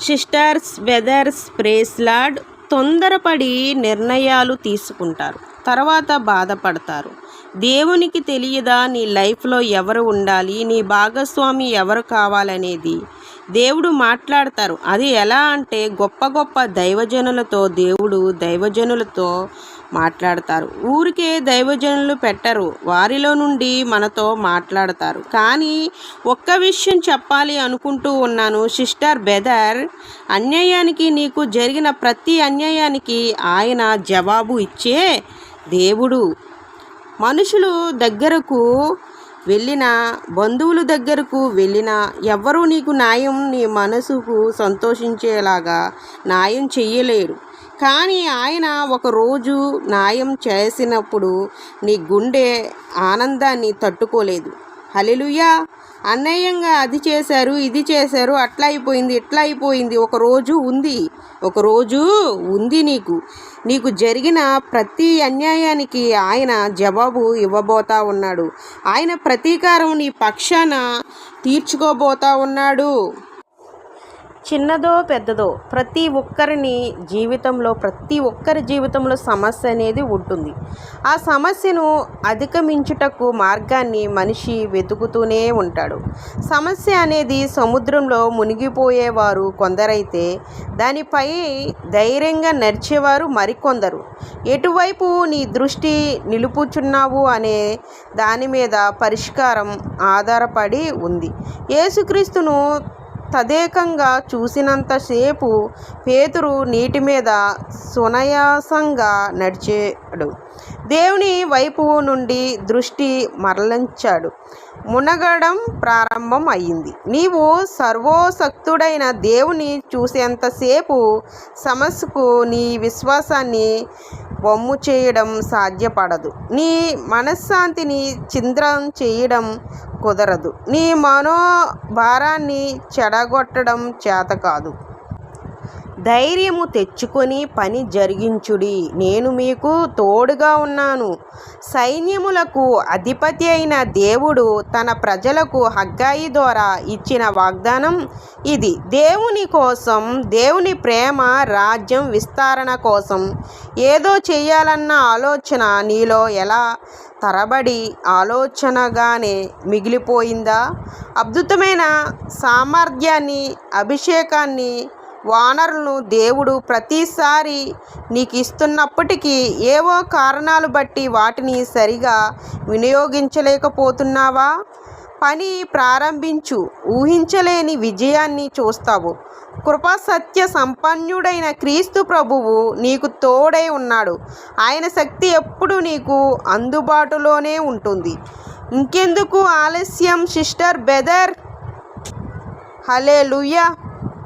Sisters weathers ప్రేస్లాడ్ తొందరపడి నిర్ణయాలు తీసుకుంటారు. తర్వాత బాధపడతారు. దేవునికి తెలియదా నీ లైఫ్లో ఎవరు ఉండాలి? నీ భాగస్వామి ఎవరు కావాలనేది? దేవుడు మాట్లాడతారు. అది ఎలా అంటే గొప్ప గొప్ప దైవజనులతో దేవుడు దైవజనులతో మాట్లాడతారు. ఊరికే దైవజనులు పెట్టరు. వారిలో నుండి మనతో మాట్లాడతారు. కానీ ఒక్క విషయం చెప్పాలి అనుకుంటూ ఉన్నాను. సిస్టర్ బెదర్ అన్యాయానికి నీకు జరిగిన ప్రతి అన్యాయానికి ఆయన జవాబు ఇచ్చే దేవుడు. మనుషులు దగ్గరకు వెళ్ళిన బంధువుల దగ్గరకు వెళ్ళినా ఎవ్వరూ నీకు న్యాయం నీ మనసుకు సంతోషించేలాగా న్యాయం చెయ్యలేరు. కానీ ఆయన ఒకరోజు న్యాయం చేసినప్పుడు నీ గుండె ఆనందాన్ని తట్టుకోలేదు. హలెలుయా అన్యాయంగా అది చేశారు ఇది చేశారు అట్లా అయిపోయింది ఇట్లా అయిపోయింది. ఒక రోజు ఉంది ఒక రోజు ఉంది నీకు. నీకు జరిగిన ప్రతి అన్యాయానికి ఆయన జవాబు ఇవ్వబోతా ఉన్నాడు. ఆయన ప్రతీకారం నీ పక్షాన తీర్చుకోబోతా ఉన్నాడు. చిన్నదో పెద్దదో ప్రతి ఒక్కరిని జీవితంలో ప్రతి ఒక్కరి జీవితంలో సమస్య అనేది ఉంటుంది. ఆ సమస్యను అధిగమించుటకు మార్గాన్ని మనిషి వెతుకుతూనే ఉంటాడు. సమస్య అనేది సముద్రంలో మునిగిపోయేవారు కొందరైతే దానిపై ధైర్యంగా నడిచేవారు మరికొందరు. ఎటువైపు నీ దృష్టి నిలుపుచున్నావు అనే దాని మీద పరిష్కారం ఆధారపడి ఉంది. యేసుక్రీస్తును తదేకంగా చూసినంతసేపు పేతురు నీటి మీద సునాయాసంగా నడిచాడు. దేవుని వైపు నుండి దృష్టి మరలించాడు. మునగడం ప్రారంభం అయింది నీవు సర్వోశక్తుడైన దేవుని చూసేంతసేపు సమస్యకు నీ విశ్వాసాన్ని వమ్ము చేయడం సాధ్యపడదు. నీ మనశ్శాంతిని చింద్రం చేయడం కుదరదు. నీ మనోభారాన్ని చెడగొట్టడం చేత కాదు. ధైర్యము తెచ్చుకొని పని జరిగించుడి. నేను మీకు తోడుగా ఉన్నాను. సైన్యములకు అధిపతి అయిన దేవుడు తన ప్రజలకు హగ్గాయి ద్వారా ఇచ్చిన వాగ్దానం ఇది. దేవుని కోసం దేవుని ప్రేమ రాజ్యం విస్తరణ కోసం ఏదో చేయాలన్న ఆలోచన నీలో ఎలా? తరబడి ఆలోచనగానే మిగిలిపోయిందా? అద్భుతమైన సామర్థ్యాన్ని అభిషేకాన్ని వానరులను దేవుడు ప్రతిసారి నీకు ఇస్తున్నప్పటికీ ఏవో కారణాలు బట్టి వాటిని సరిగా వినియోగించలేకపోతున్నావా? పని ప్రారంభించు. ఊహించలేని విజయాన్ని చూస్తావు. కృపా సత్య సంపన్నుడైన క్రీస్తు ప్రభువు నీకు తోడై ఉన్నాడు. ఆయన శక్తి ఎప్పుడు నీకు అందుబాటులోనే ఉంటుంది. ఇంకెందుకు ఆలస్యం సిస్టర్ బెదర్? హలే